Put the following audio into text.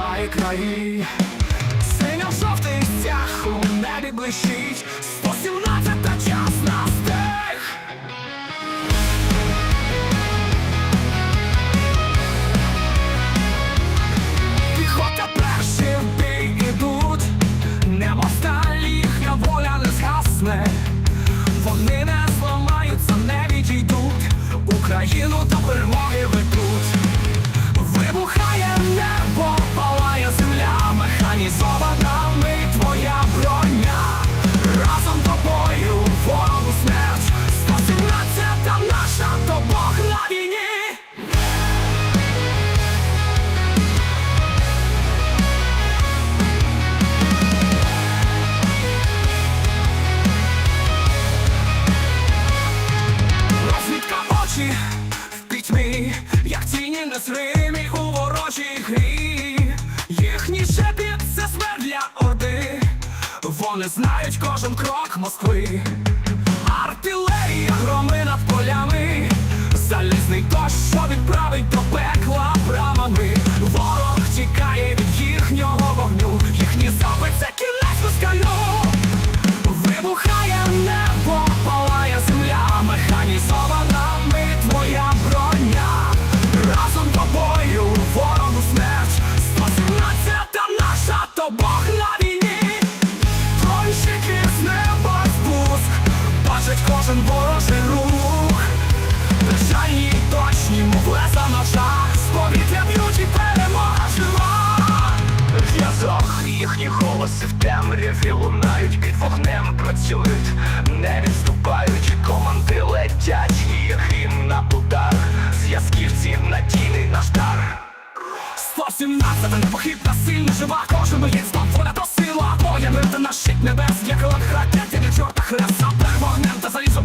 має краї, синьо-жовтий стяг у небі блищить, 117 та час на стих. Піхота перші в бій ідуть, небо сталь, їхня воля не згасне, вони не зламаються, не відійдуть Україну. Очі в пітьмі, як тіні незримі у ворожій грі. Їхній шепіт це смерть для орди. Вони знають кожен крок Москви. Артилерія громи над голоси в темряві лунають під вогнем працюють, не відступають, команди летять, і грім на удар, зв'язківців надійний наш дар. 117 непохитна сильна жива, кожен боєць там воля то сила, Боя мир та наш щит небес, як крадяться від чорта хрест, Сапер вогнем та залізо